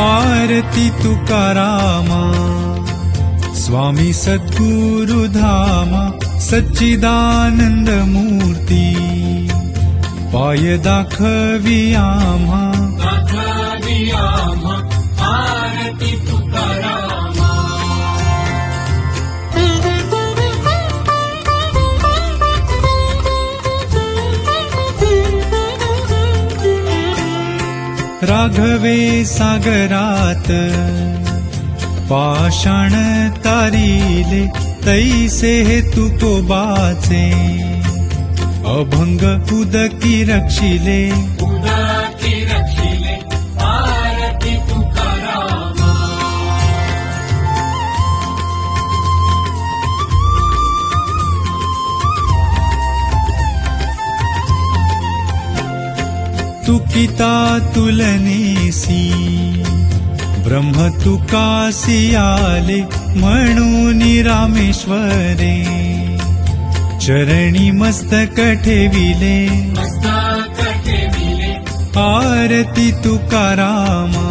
आरती तुकारामा स्वामी सद्गुरुधामा सच्चिदानंद मूर्ती पाय दाखवी राघवे सागरात। पाषाण तारिले तैसे हे तुकोबाचे अभंग उदकी रक्षिले तुकिता तुलनेसी ब्रह्म तुकासी आले म्हणून रामेश्वरे। चरणी मस्तक ठेविले मस्तक ठेविले आरती तुकारामा